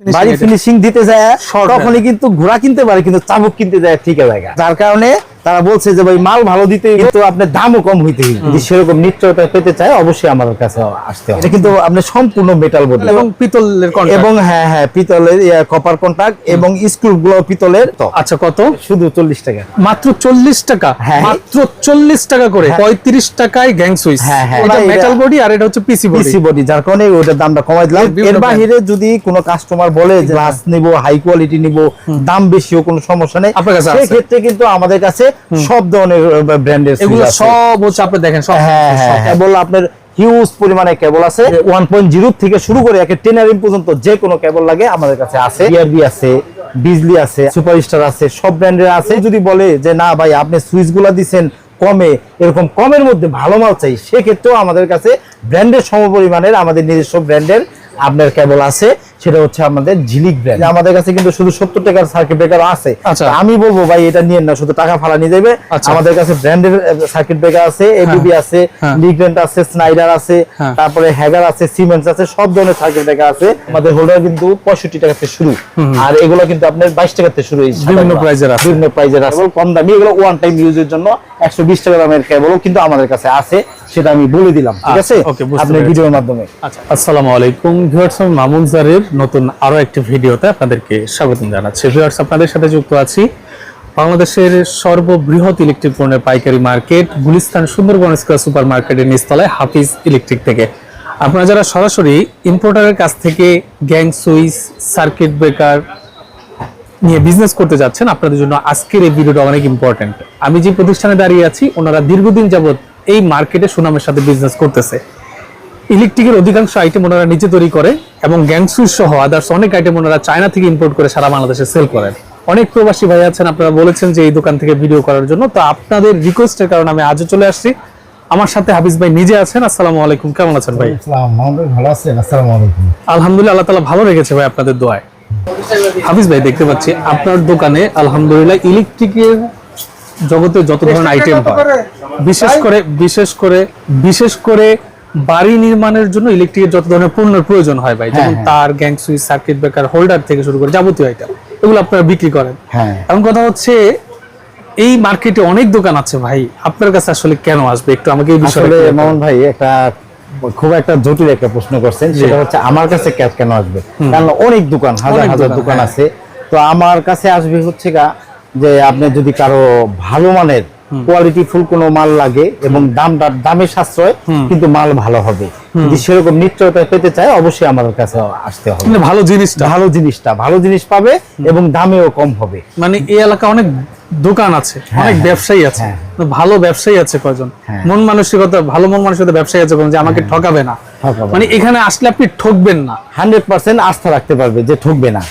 বাড়ি ফিনিশিং দিতে যায় তখনই কিন্তু ঘোড়া কিনতে পারে কিন্তু চাবুক কিনতে যায় ঠিক জায়গা যার কারণে তারা বলছে যে ভাই মাল ভালো দিতে কিন্তু আপনার দামও কম হইতে যদি সেরকম নিশ্চয়তা পেতে চায় অবশ্যই আমার কাছে আসতে হবে। কিন্তু আপনার সম্পূর্ণ মেটাল বডি এবং পিতলের এবং হ্যাঁ হ্যাঁ পিতলের কপার কন্টাক্ট এবং স্ক্রু গুলো পিতলের তো। আচ্ছা কত? শুধু চল্লিশ টাকা। মাত্র চল্লিশ টাকা? হ্যাঁ। মাত্র চল্লিশ টাকা করে পঁয়ত্রিশ টাকায় গ্যাং সুইচ হ্যাঁ, হ্যাঁ। মেটাল বডি আর এটা হচ্ছে পিসি পিসি বডি যার কারণে ওটার দামটা কমাই দিলাম। এর। বাহিরে যদি কোনো কাস্টমার বলে যে গ্লাস নিব হাই কোয়ালিটি নিব দাম বেশিও কোনো সমস্যা নেই। আপনার কাছে আছে? সেক্ষেত্রে কিন্তু আমাদের কাছে সব ধরনের ব্র্যান্ডের এগুলো সব হচ্ছে আপনি দেখেন সব হ্যাঁ হ্যাঁ কেবল আপনার হিউজ পরিমাণে কেবল আছে। ওয়ান পয়েন্ট জিরো থেকে শুরু করে একে টেন এম পর্যন্ত যে কোনো কেবল লাগে আমাদের কাছে আছে। বিআরবি আছে বিজলি আছে সুপারস্টার আছে সব ব্র্যান্ডের আছে। যদি বলে যে না ভাই আপনি সুইচগুলা দিচ্ছেন কমে এরকম কমের মধ্যে ভালো মাল চাই সেক্ষেত্রেও আমাদের কাছে ব্র্যান্ডের সমপরিমাণের আমাদের নিজস্ব ব্র্যান্ডের আপনার কেবল আছে। সেটা হচ্ছে আমাদের ঝিলিক ব্র্যান্ড আমাদের কাছে কিন্তু শুধু সত্তর টাকার সার্কিট ব্রেকার আছে আচ্ছা। আমি বলব ভাই এটা নিয়ে না শুধু টাকা ফালা নিয়ে যাবে আচ্ছা। আমাদের কাছে ব্র্যান্ডের সার্কিট ব্রেকার আছে এবিবি আছে হ্যাঁ। লিগ্রেন্ট আছে স্নাইডার আছে হ্যাঁ। তারপরে হ্যাগার আছে সিমেন্স আছে সব ধরনের সার্কিট ব্রেকার আছে আমাদের হোল্ডার কিন্তু পঁয়ষট্টি টাকা থেকে শুরু আর এগুলো কিন্তু আপনার বাইশ টাকা থেকে শুরু এই বিভিন্ন। প্রাইজের আছে। বিভিন্ন প্রাইজের আছে কম দামি এগুলো ওয়ান টাইম ইউজের জন্য একশো বিশ টাকা দামের কেবলও কিন্তু আমাদের কাছে আছে সেটা আমি বলে দিলাম ঠিক আচ্ছা, আছে আপনার। ভিডিওর মাধ্যমে আচ্ছা আসসালামু আলাইকুম ভিউয়ার্স আমি মামুন জারের নতুন আরও একটি ভিডিওতে আপনাদেরকে স্বাগত জানাচ্ছি। ভিউয়ার্স আপনাদের সাথে যুক্ত আছি বাংলাদেশের সর্ববৃহৎ ইলেকট্রিক পণ্যের পাইকারি market, Gulistan Sundarban square super মার্কেটের নিচতলায় হাফিজ ইলেকট্রিক থেকে। আপনারা যারা সরাসরি ইম্পোর্টারের কাছ থেকে গ্যাং, সুইচ সার্কিট ব্রেকার নিয়ে বিজনেস করতে যাচ্ছেন, আপনাদের জন্য আজকের এই ভিডিওটা অনেক ইম্পর্টেন্ট আমি যে প্রতিষ্ঠানে দাঁড়িয়ে আছি, ওনারা দীর্ঘদিন যাবত এই মার্কেটে সুনামের সাথে বিজনেস করতেছে। ইলেকট্রিকের অধিকাংশ আইটেম ওনারা নিজে তৈরি করে এবং গ্যাংসুইচ সহ আদার্স অনেক আইটেম ওনারা চায়না থেকে ইম্পোর্ট করে সারা বাংলাদেশে সেল করেন। অনেক প্রবাসী ভাই আছেন আপনারা বলেছেন যে এই দোকান থেকে ভিডিও করার জন্য। তো আপনাদের রিকোয়েস্টের কারণে আমি আজও চলে আসছি। আমার সাথে হাফিজ ভাই নিজে আছেন আসসালামু আলাইকুম। কেমন আছেন ভাই? ভালো আছেন? আসসালামু আলাইকুম। আলহামদুলিল্লাহ আল্লাহ তালা ভালো রেখেছে ভাই আপনাদের দোয়ায়। হাফিজ ভাই দেখতে পাচ্ছি আপনার দোকানে আলহামদুলিল্লাহ ইলেকট্রিকের জগতে যত ধরনের আইটেম হয় বিশেষ করে বিশেষ করে বিশেষ করে বাড়ি নির্মাণের জন্য ইলেকট্রিকের যত ধরনের পণ্যের প্রয়োজন হয় ভাই যেমন হ্যাঁ। তার gang switch circuit breaker holder থেকে শুরু করে যাবতীয় আইটেম এগুলো আপনারা বিক্রি করেন। হ্যাঁ। এখন কথা হচ্ছে এই মার্কেটে অনেক দোকান আছে ভাই আপনার কাছে আসলে কেন আসবে? একটু আমাকে এই বিষয়ে মামুন ভাই একটা খুব একটা জটিল একটা প্রশ্ন করছেন সেটা হচ্ছে আমার কাছে ক্যাশ কেন আসবে? কারণ অনেক দোকান হাজার হাজার দোকান, হ্যাঁ। আছে। তো আমার কাছে আসবে হচ্ছে যে আপনি যদি কারও ভালো মানের কোয়ালিটি ফুল কোনো মাল লাগে এবং দামটা দামের সাশ্রয় কিন্তু মাল ভালো হবে। যদি সেরকম নিশ্চয়তা পেতে চায় অবশ্যই আমার কাছে আসতে হবে। মানে ভালো জিনিসটা। ভালো জিনিসটা ভালো জিনিস পাবে এবং দামেও কম হবে। মানে এই এলাকা অনেক দোকান আছে অনেক ব্যবসায়ী আছে। হ্যাঁ। ভালো ব্যবসায়ী আছে কয়জন? হ্যাঁ। মন মানসিকতা ভালো মন মানসিকতা ব্যবসায়ী আছে যে আমাকে ঠকাবে না। মানে এখানে আসলে আপনি ঠকবেন না। হান্ড্রেড পার্সেন্ট আস্থা রাখতে পারবে যে ঠকবে না।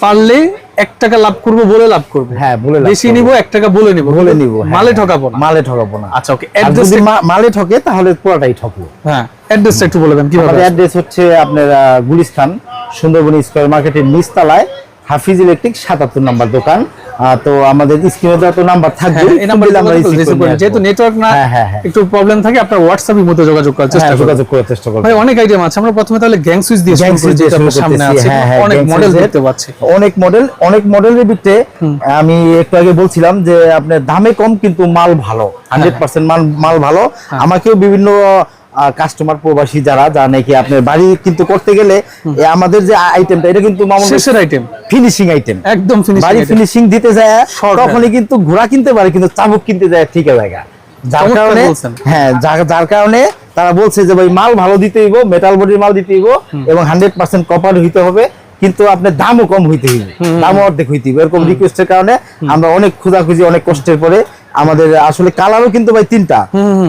পারলে এক টাকা লাভ করব বলে লাভ করব হ্যাঁ বলে লাভ বেশি। নিব এক টাকা বলে নিব বলে নিব হ্যাঁ, মালে হ্যাঁ। ঠকাবো না মালে ঠকাবো না আচ্ছা ওকে অ্যাড্রেস মালে ঠকে তাহলে পুরোটাই ঠকলো হ্যাঁ অ্যাড্রেসটা একটু বলে দেন কীভাবে আমাদের? অ্যাড্রেস হচ্ছে আপনার গুলিস্তান সুন্দরবন স্কয়ার মার্কেটের নিচতলায় হাফিজ ইলেকট্রিক সাতাত্তর নাম্বার দোকান। তো আমাদের স্ক্রিনে যত নাম্বার থাকবে হ্যাঁ, এই নাম্বারে আমরা receive করে যেহেতু নেটওয়ার্ক না হ্যাঁ, হ্যাঁ, হ্যাঁ। একটু প্রবলেম থাকে আপনার হোয়াটসঅ্যাপের মধ্যে যোগাযোগ করার চেষ্টা হ্যাঁ, করবেন যোগাযোগ করার চেষ্টা করব ভাই অনেক আইটেম আছে। আমরা প্রথমে তাহলে গ্যাং সুইচ দিয়ে শুরু করি যেটা আপনার সামনে আছে। হ্যাঁ, হ্যাঁ, অনেক মডেল দেখতে পাচ্ছি। অনেক মডেল অনেক মডেলের ভিতরে আমি একটু আগে বলছিলাম যে আপনার দামে কম কিন্তু মাল ভালো। হান্ড্রেড পার্সেন্ট মাল মাল ভালো। হ্যাঁ। আমাকেও বিভিন্ন কাস্টমার প্রবাসী যারা যা নাকি আপনার বাড়ি কিন্তু করতে গেলে আমাদের যে আইটেমটা এটা কিন্তু শেষের আইটেম ফিনিশিং আইটেম একদম বাড়ি ফিনিশিং দিতে যায় তখনই কিন্তু ঘোড়া কিনতে পারে কিন্তু চাবুক কিনতে যায় ঠিক জায়গা যার কারণে হ্যাঁ যার- যার কারণে তারা বলছে যে ভাই মাল ভালো দিতে হইব মেটাল বডির মাল দিতে হইব এবং হান্ড্রেড পার্সেন্ট কপার হইতে হবে কিন্তু আপনার দামও কম হইতে হইবে দামও অর্ধেক হইতে হইবে। এরকম রিকোয়েস্টের কারণে আমরা অনেক খোঁজাখুঁজি অনেক কষ্টের পরে আমাদের আসলে কালারও কিন্তু ভাই তিনটা।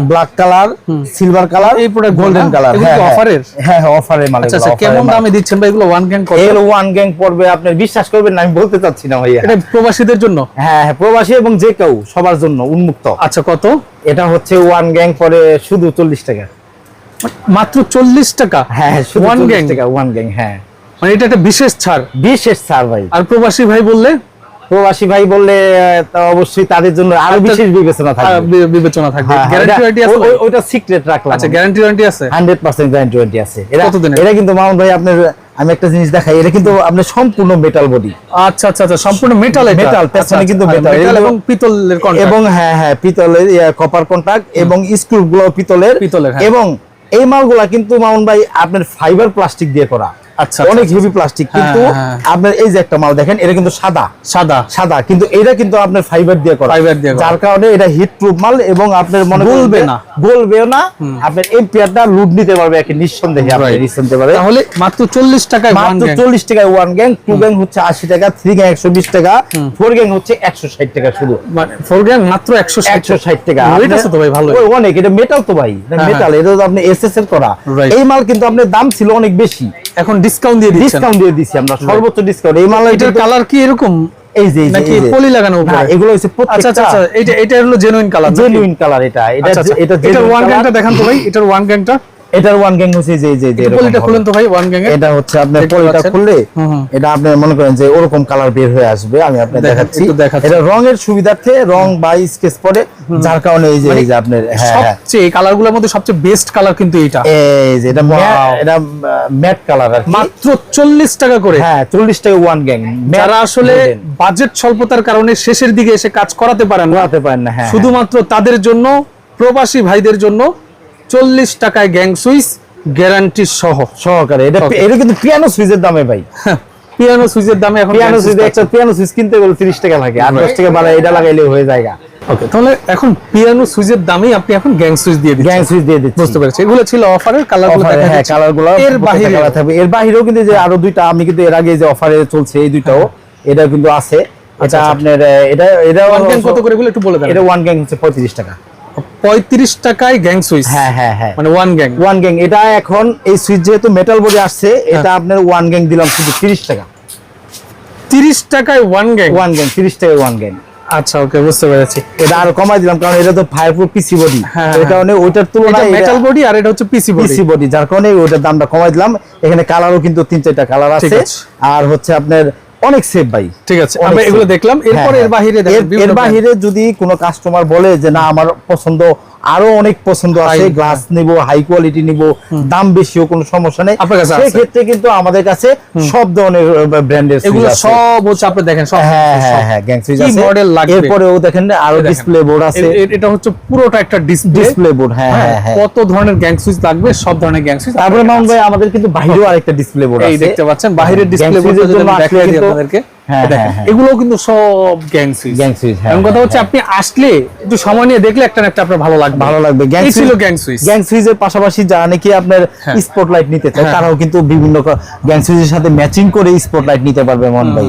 ব্ল্যাক কালার সিলভার কালার এই গুলো গোল্ডেন কালার offer-এর? হ্যাঁ হ্যাঁ। অফারের মাল আচ্ছা আচ্ছা কেমন দামে দিচ্ছেন ভাই এগুলো? ওয়ান গ্যাং কত এগুলো ওয়ান গ্যাং পড়বে আপনি বিশ্বাস করবেন না আমি বলতে চাচ্ছি না ভাইয়া। এটা প্রবাসীদের জন্য? হ্যাঁ হ্যাঁ প্রবাসী এবং যে কেউ সবার জন্য উন্মুক্ত। আচ্ছা কত? এটা হচ্ছে ওয়ান গ্যাং পরে শুধু চল্লিশ টাকা। মাত্র চল্লিশ টাকা? হ্যাঁ হ্যাঁ শুধু ওয়ান 40 গ্যাং টাকা ওয়ান গ্যাং হ্যাঁ। মানে এটা একটা বিশেষ ছাড়? বিশেষ ছাড় ভাই। আর প্রবাসী ভাই বললে? প্রবাসী ভাই বললে তা অবশ্যই তাদের জন্য আরও আচ্ছা, বিশেষ বিবেচনা থাকবে। বিবেচনা থাকবে। হ্যাঁ, হ্যাঁ, গ্যারান্টি এটা- ওয়ারেন্টি আছে ওটা সিক্রেট রাখলাম আচ্ছা গ্যারান্টি ওয়ারেন্টি আছে? হান্ড্রেড পার্সেন্ট গ্যারান্টি ওয়ারেন্টি আছে। এটা এটা কিন্তু মামুন ভাই আপনার আমি একটা জিনিস দেখাই এটা কিন্তু আপনার সম্পূর্ণ মেটাল বডি আচ্ছা আচ্ছা আচ্ছা সম্পূর্ণ মেটাল মেটাল পেছনে আচ্ছা, কিন্তু আচ্ছা, metal এগুলো- এবং পিতলের কন্টাক্ট এবং হ্যাঁ হ্যাঁ পিতলের কপার কন্টাক্ট এবং স্ক্রু গুলো পিতলের। পিতলের, হ্যাঁ। এবং এই মালগুলা কিন্তু মামুন ভাই আপনার ফাইবার প্লাস্টিক দিয়ে করা। আচ্ছা, অনেক আচ্ছা, হেভি প্লাস্টিক কিন্তু হ্যাঁ, হ্যাঁ। আপনার এই যে একটা মাল দেখেন এটা কিন্তু সাদা। সাদা। সাদা কিন্তু এটা কিন্তু আপনার ফাইবার দিয়ে করা। Fiber দিয়ে যার কারণে এটা হিট প্রুফ মাল এবং আপনার মনে গলবে না। গলবেও না আপনার এম্পিয়ারটা লুট নিতে পারবে একে নিঃসন্দেহে আপনি. নিতে পারবে তাহলে মাত্র চল্লিশ টাকায় মাত্র gang। চল্লিশ টাকায় ওয়ান গ্যাং টু গ্যাং হচ্ছে আশি টাকা থ্রি গ্যাং একশো বিশ টাকা ফোর গ্যাং হচ্ছে একশো ষাট টাকা শুধু। মানে ফোর গ্রাম মাত্র একশো একশো ষাট টাকা। রেট আছে তো ভাই ভালো অনেক এটা মেটাল তো ভাই। হ্যাঁ, মেটাল এটা তো আপনি এসএস এর করা। এই মাল কিন্তু আপনার দাম ছিল অনেক বেশি। এখন ডিসকাউন্ট দিয়ে দিচ্ছেন। ডিসকাউন্ট দিয়ে দিছি আমরা সর্বোচ্চ ডিসকাউন্ট এই মালা এটার কালার কি এরকম? এই যে নাকি পলি লাগানো উপরে? এগুলো হচ্ছে আচ্ছা আচ্ছা আচ্ছা এটা এটা হলো জেনুইন কালার জেনুইন কালার এটা। এটা আচ্ছা আচ্ছা। এটা ওয়ান। গ্যাংটা দেখান তো ভাই এটার ওয়ান গ্যাংটা এটার ওয়ান গ্যাং হচ্ছে যে যে পলিটা খুলেন তো ভাই ওয়ান গ্যাং এটা হচ্ছে দেখতে পলিটা খুললে। এটা আপনি মনে করেন যে ওরকম কালার বের হয়ে আসবে আমি আপনাকে দেখাচ্ছি। এটা রঙের সুবিধার্থে রং বা স্কেচ পরে যার কারণে এই যে এই যে আপনার হ্যাঁ হ্যাঁ। সবচেয়ে কালারগুলোর মধ্যে সবচেয়ে বেস্ট কালার কিন্তু এইটা। এই যে এটা এটা ম্যাট কালার আর মাত্র চল্লিশ টাকা করে। হ্যাঁ চল্লিশ টাকা ওয়ান গ্যাং যারা আসলে বাজেট স্বল্পতার কারণে শেষের দিকে এসে কাজ করাতে পারেন না করাতে পারেন না হ্যাঁ। শুধুমাত্র তাদের জন্য প্রবাসী ভাইদের জন্য চল্লিশ টাকায় গ্যাং সুইচ গ্যারান্টি সহ। হ্যাঁ, সহকারে। এটা এটা কিন্তু পিয়ানো সুইচের দামে ভাই। পিয়ানো সুইচের দামে এখন পিয়ানো সুইচ একটা পিয়ানো সুইচ কিনতে গেলে তিরিশ টাকা লাগে আর দশ টাকা বাড়ায় এটা লাগাইলে হয়ে যায় ওকে তাহলে এখন পিয়ানো সুইচের দামেই আপনি এখন গ্যাং সুইচ দিয়ে গ্যাং দিচ্ছেন সুইচ দিয়ে দিচ্ছি। বুঝতে পেরেছি। এগুলো ছিল অফারের কালারগুলো দেখা হ্যাঁ যাচ্ছে। কালারগুলো এর বাহিরে কালার থাকবে এর বাহিরেও কিন্তু যে আরও দুইটা আমি কিন্তু এর আগে যে অফারে চলছে এই দুইটাও এটা কিন্তু আছে। এটা আচ্ছা। আপনার এটা এটা ওয়ান গ্যাং কত করে এগুলো একটু বলে দেন। এটা ওয়ান গ্যাং হচ্ছে পঁয়ত্রিশ টাকা। পঁয়ত্রিশ টাকায় গ্যাং সুইচ হ্যাঁ হ্যাঁ হ্যাঁ। মানে ওয়ান গ্যাং ওয়ান গ্যাং এটা এখন এই সুইচ যেহেতু মেটাল বডি আসছে হ্যাঁ। এটা আপনার ওয়ান গ্যাং দিলাম শুধু তিরিশ টাকা। তিরিশ টাকায় ওয়ান গ্যাং ওয়ান গ্যাং তিরিশ টাকা ওয়ান গ্যাং আচ্ছা ওকে বুঝতে পেরেছি। এটা আরও কমাই দিলাম কারণ এটা তো ফায়ারপ্রুফ পিসি বডি হ্যাঁ, এই কারণে ওইটার তুলনায় মেটাল বডি আর এটা হচ্ছে পিসি বডি পিসি বডি যার কারণে ওইটার দামটা কমাই দিলাম। এখানে কালারও কিন্তু তিন চারটা কালার আছে। আছে। আর হচ্ছে আপনার অনেক সেফ ভাই ঠিক আছে আমরা এগুলো দেখলাম এরপর হ্যাঁ, এর বাহিরে হ্যাঁ। এর- বিভিন্ন এর বাহিরে যদি কোনো কাস্টমার বলে যে না আমার পছন্দ আরও অনেক পছন্দ আছে গ্লাস নিব হাই কোয়ালিটি নিব দাম বেশিও কোনো সমস্যা নেই। আছে? সেক্ষেত্রে কিন্তু আমাদের কাছে সব ধরনের ব্র্যান্ডের এগুলো সব হচ্ছে আপনি দেখেন সব হ্যাঁ হ্যাঁ হ্যাঁ গ্যাং সুইচ কি আছে। model লাগবে? এরপরেও দেখেন আরও ডিসপ্লে বোর্ড আছে। এটা হচ্ছে পুরোটা একটা ডিসপ্লে ডিসপ্লে বোর্ড হ্যাঁ হ্যাঁ হ্যাঁ কত ধরনের গ্যাং সুইচ লাগবে সব ধরনের গ্যাং সুইচ তারপরে মামুন ভাই আমাদের কিন্তু বাইরেও আরেকটা ডিসপ্লে বোর্ড আছে। এই দেখতে পাচ্ছেন বাহিরের Gang ডিসপ্লে আমি আসলে দেখাই দিই আপনাদেরকে। হ্যাঁ, হ্যাঁ, হ্যাঁ। এগুলো কিন্তু সব গ্যাং সুইচ গ্যাং সুইচ হ্যাঁ এখন কথা হচ্ছে আপনি আসলে একটু সময় নিয়ে দেখলে একটা একটা আপনার ভালো লাগবে। ভালো লাগবে। গ্যাং ছিল গ্যাং সুইচ গ্যাং সুইচের পাশাপাশি যারা নাকি আপনার। স্পটলাইট নিতে চায়। তারাও কিন্তু বিভিন্ন গ্যাং সুইচের সাথে ম্যাচিং করে স্পটলাইট নিতে পারবে মন ভাই।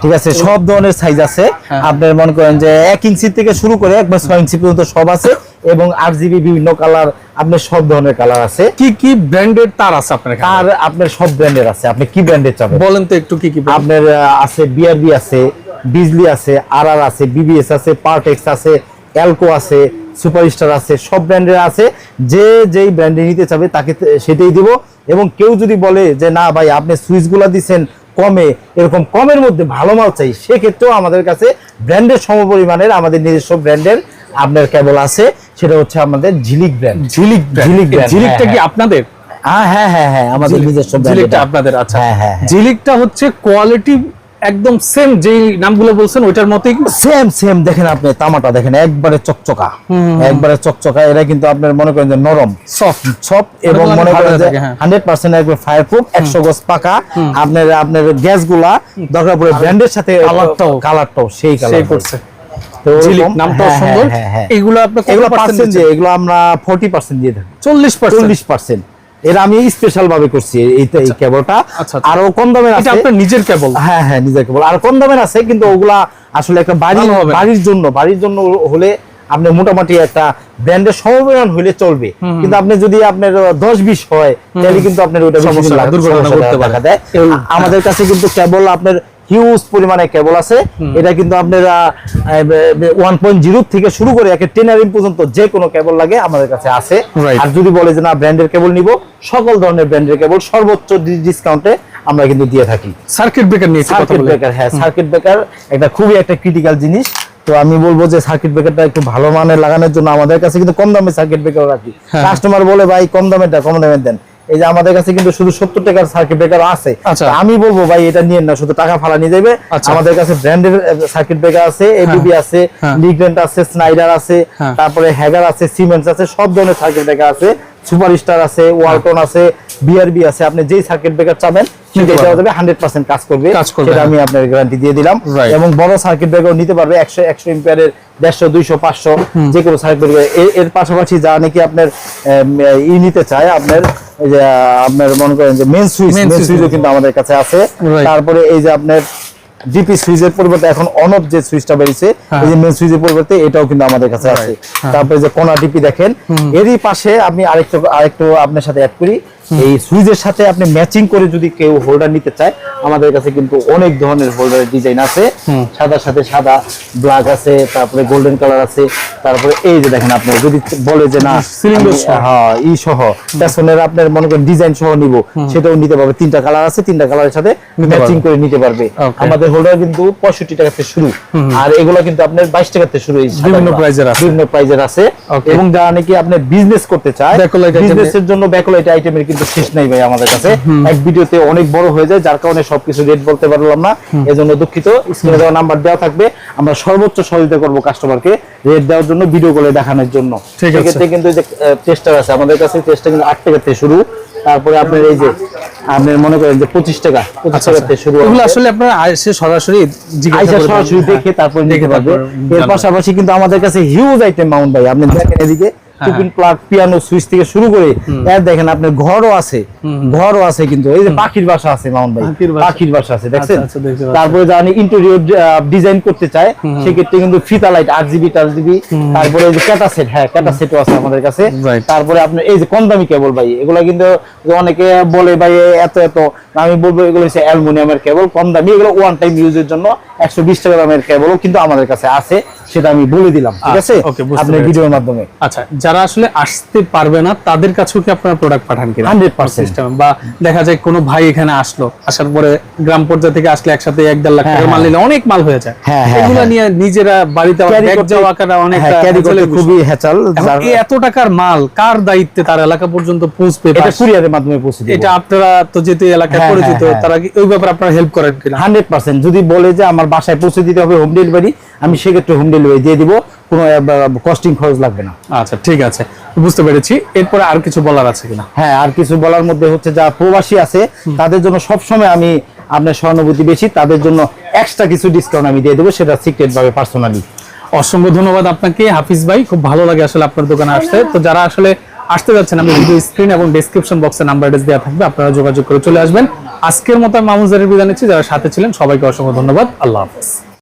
ঠিক আছে? সব ধরনের সাইজ আছে। হ্যাঁ। আপনার মনে করেন যে এক ইঞ্চি থেকে শুরু করে একবার ছয় ইঞ্চি পর্যন্ত সব আছে এবং আট জিবি বিভিন্ন কালার আপনার সব ধরনের কালার আছে। কি কি ব্র্যান্ডের তার আছে আপনার? আর আপনার সব ব্র্যান্ডের আছে। আপনি কি ব্র্যান্ডের চাবেন? বলেন তো একটু কি কি? আপনার আছে বিআরবি আছে বিজলি আছে আরআর আছে বিবিএস আছে পার্টেক্স আছে অ্যালকো আছে সুপারস্টার আছে সব ব্র্যান্ডের আছে। যে যেই ব্র্যান্ডে নিতে চাবে তাকে সেটাই দিব। এবং কেউ যদি বলে যে না ভাই আপনি সুইচগুলো দিছেন কমে এরকম কমের মধ্যে ভালো মাল চাই সেক্ষেত্রেও আমাদের কাছে ব্র্যান্ডের সমপরিমাণের আমাদের নিজস্ব ব্র্যান্ডের আপনার কেবল আছে সেটা হচ্ছে আমাদের ঝিলিক ব্র্যান্ড ঝিলিক। ঝিলিক ঝিলিকটা হ্যাঁ, কি হ্যাঁ। আপনাদের হ্যাঁ হ্যাঁ হ্যাঁ হ্যাঁ আমাদের নিজস্ব ব্র্যান্ডটা ঝিলিকটা আপনাদের আচ্ছা হ্যাঁ হ্যাঁ হ্যাঁ। ঝিলিকটা হচ্ছে কোয়ালিটি একদম সেম যেই নামগুলো বলছেন ওইটার মতোই সেম সেম দেখেন আপনি তামাটা দেখেন একবারে চকচকা। একবারে চকচকা এরা কিন্তু আপনার মনে করেন যে নরম সফট সব এবং মনে করেন যে থাকে, হ্যাঁ। হান্ড্রেড পার্সেন্ট একবার ফায়ার প্রুফ একশো গজ পাকা। আপনার আপনার গ্যাসগুলা দরকার পড়ে ব্র্যান্ডের সাথে কালারটাও। কালারটাও সেই সেই কালার করছে। নামটাও হ্যাঁ, সুন্দর। হ্যাঁ, হ্যাঁ। এগুলো আপনি এগুলো পার্সেন্ট দিয়ে এগুলো আমরা ফোর্টি পার্সেন্ট দিয়ে থাকি। চল্লিশ পার্সেন্ট চল্লিশ পার্সেন্ট এটা আমি স্পেশাল ভাবে করছি এই এই কেবলটা আচ্ছা, আচ্ছা। আরও কম দামের এটা আছে। আপনার নিজের কেবল হ্যাঁ হ্যাঁ নিজের কেবল আর কম দামের আছে কিন্তু ওগুলা আসলে একটা বাড়ি। বাড়ির জন্য বাড়ির জন্য হলে আপনি মোটামুটি একটা ব্র্যান্ডের সমপরিমাণ হইলে চলবে। কিন্তু আপনি যদি আপনার দশ বিশ হয় তাহলে কিন্তু আপনার ওইটা সমস্যা। দেখা দেয়। আমাদের কাছে কিন্তু কেবল আপনার হিউজ পরিমাণে কেবল আছে। এটা কিন্তু আপনার ওয়ান পয়েন্ট জিরো থেকে শুরু করে একে টেন আর পর্যন্ত যে কোনো কেবল লাগে আমাদের কাছে আছে। আর যদি বলে যে না ব্র্যান্ডের কেবল নিব সকল ধরনের ব্র্যান্ডের কেবল সর্বোচ্চ ডিসকাউন্টে আমরা কিন্তু দিয়ে থাকি। সার্কিট ব্রেকার নিয়ে সার্কিট ব্রেকার হ্যাঁ সার্কিট ব্রেকার একটা খুবই একটা ক্রিটিক্যাল জিনিস। তো আমি বলব যে সার্কিট ব্রেকারটা একটু ভালো মানের লাগানোর জন্য আমাদের কাছে কিন্তু কম দামে সার্কিট ব্রেকার রাখি। হ্যাঁ। কাস্টমার বলে ভাই কম দামের কম দামের দেন। এই যে আমাদের কাছে কিন্তু শুধু সত্তর টাকার সার্কিট ব্রেকার আছে আচ্ছা। আমি বলব ভাই এটা নিয়ে না শুধু টাকা ফালা নিয়ে যাবে আচ্ছা। আমাদের কাছে ব্র্যান্ডের সার্কিট ব্রেকার আছে এবিবি আছে হ্যাঁ। লিগ্রেন্ট আছে স্নাইডার আছে হ্যাঁ। তারপরে হ্যাগার আছে সিমেন্স আছে সব ধরনের সার্কিট ব্রেকার আছে সুপারস্টার আছে ওয়ালটন আছে বিআরবি আছে আপনি যেই সার্কিট ব্রেকার চাবেন সেটা পারবেন। দেওয়া যাবে হান্ড্রেড পার্সেন্ট কাজ করবে সেটা হ্যাঁ। আমি আপনার গ্যারান্টি দিয়ে দিলাম। এবং বড় সার্কিট ব্রেকার নিতে পারবে একশো একশো এম্পিয়ারের দেড়শো দুইশো পাঁচশো যে কোনো সার্কিট ব্রেকার এর পাশাপাশি যা নাকি আপনার ই নিতে চায় আপনার আপনার মনে করেন যে মেন সুইচ মেন সুইচও কিন্তু আমাদের কাছে আছে। তারপরে এই যে আপনার ডিপি সুইচের পরিবর্তে এখন অনব অফ যে সুইচটা বেরিয়েছে হ্যাঁ। এই যে মেন সুইচের পরিবর্তে এটাও কিন্তু আমাদের কাছে আছে হ্যাঁ। তারপরে যে কোনা ডিপি দেখেন এরই পাশে আমি আরেকটু আরেকটু আপনার সাথে অ্যাড করি এই সুইচের সাথে আপনি ম্যাচিং করে যদি কেউ হোল্ডার নিতে চায় আমাদের কাছে কিন্তু অনেক ধরনের হোল্ডারের ডিজাইন আছে। সাদার সাথে সাদা ব্ল্যাক আছে তারপরে গোল্ডেন কালার আছে তারপরে এই যে দেখেন আপনি যদি বলে যে না। হ্যাঁ ই সহ। পেছনের আপনার মনে করেন ডিজাইন সহ নিব সেটাও নিতে পারবে। তিনটা কালার আছে তিনটা কালারের সাথে ম্যাচিং করে নিতে পারবে। আমাদের হোল্ডার কিন্তু পঁয়ষট্টি টাকা থেকে শুরু। আর এগুলো কিন্তু আপনার বাইশ টাকা থেকে শুরু। বিভিন্ন এর আছে। বিভিন্ন প্রাইজের আছে। এবং যারা নাকি আপনি বিজনেস করতে চায় বিজনেসের জন্য ব্যাকলাইট আইটেমের কিন্তু শেষ নাই ভাই আমাদের কাছে। এক ভিডিওতে অনেক বড় হয়ে যায় যার কারণে সবকিছু রেট বলতে পারলাম না। এজন্য দুঃখিত। স্ক্রিনে দেওয়া নাম্বার দেওয়া থাকবে। আমরা সর্বোচ্চ সহযোগিতা করব কাস্টমারকে রেট দেওয়ার জন্য ভিডিও করে দেখানোর জন্য। ঠিক আছে। সেক্ষেত্রে কিন্তু এই যে টেস্টার আছে আমাদের কাছে টেস্টার কিন্তু আট টাকা থেকে শুরু। তারপরে আপনার এই যে আপনি মনে করেন যে পঁচিশ টাকা পঁচিশ আচ্ছা, টাকা আচ্ছা। থেকে শুরু এগুলো আসলে আপনার এসে সরাসরি আইসা সরাসরি দেখে তারপর দেখে নিতে পারবে এর পাশাপাশি কিন্তু আমাদের কাছে হিউজ আইটেম মাউন্ট ভাই আপনি দেখেন এদিকে। টুপিন প্লাগ পিয়ানো সুইচ থেকে শুরু করে এর দেখেন আপনার ঘরও আছে ঘরও আছে কিন্তু এই যে পাখির বাসা আছে মাউন্ট ভাই পাখির বাসা। আছে দেখছেন? আচ্ছা, আচ্ছা। তারপরে যারা ইন্টেরিয়র ডিজাইন করতে চায় সেক্ষেত্রে কিন্তু ফিতা লাইট আট জিবি টাচ জিবি তারপরে এই যে ক্যাটা সেট হ্যাঁ ক্যাটা সেটও আছে আমাদের কাছে। তারপরে আপনার এই যে কম দামি কেবল ভাই এগুলা কিন্তু অনেকে বলে ভাই এত এত আমি বলব এগুলো হচ্ছে অ্যালুমিনিয়ামের কেবল কম দামি এগুলো ওয়ান টাইম ইউজের জন্য একশো বিশ টাকা দামের কেবলও কিন্তু আমাদের কাছে আছে সেটা আমি বলে দিলাম ঠিক আচ্ছা, আছে? আপনার। ভিডিওর মাধ্যমে। আচ্ছা যারা আসলে আসতে পারবে না তাদের কাছেও কি আপনারা প্রোডাক্ট পাঠান কিনা? 100% সিস্টেম বা দেখা যায় কোনো ভাই এখানে আসলো আসার পরে গ্রাম পর্যায়ে থেকে আসলে একসাথে এক দেড় লাখ হ্যাঁ, টাকা মাল হ্যাঁ। নিলে অনেক মাল হয়ে যায়। হ্যাঁ, এগুলো। নিয়ে নিজেরা বাড়িতে ব্যাগ যাওয়া কাটা অনেক carry খুবই হ্যাচাল এত টাকার মাল কার দায়িত্বে তার এলাকা পর্যন্ত পৌঁছবে এটা কুরিয়ারের মাধ্যমে পৌঁছে এটা আপনারা তো যেহেতু এলাকায় পরিচিত। তারা কি ওই ব্যাপারে আপনারা হেল্প করেন কিনা? হান্ড্রেড পার্সেন্ট যদি বলে যে আমার বাসায় পৌঁছে দিতে হবে হোম ডেলিভারি আমি সেক্ষেত্রে হোম ডেলিভারি দিয়ে দিব। কোনো কস্টিং খরচ লাগবে না। আচ্ছা ঠিক আছে। বুঝতে পেরেছি। এরপরে আর কিছু বলার আছে কিনা? হ্যাঁ আর কিছু বলার মধ্যে হচ্ছে যা প্রবাসী আছে তাদের জন্য সবসময় আমি আপনার সহানুভূতি বেশি তাদের জন্য এক্সট্রা কিছু ডিসকাউন্ট আমি দিয়ে দেবো সেটা সিক্রেট ভাবে পার্সোনালি অসংখ্য ধন্যবাদ আপনাকে হাফিজ ভাই। খুব ভালো লাগে আসলে আপনার দোকানে আসতে। তো যারা আসলে আসতে যাচ্ছেন আমি ভিডিও স্ক্রিন এবং ডেসক্রিপশন বক্সে নাম্বার দেওয়া থাকবে আপনারা যোগাযোগ করে চলে আসবেন। আজকের মতো মামুজারের বিদায় নিচ্ছি। যারা সাথে ছিলেন সবাইকে অসংখ্য ধন্যবাদ। আল্লাহ হাফেজ।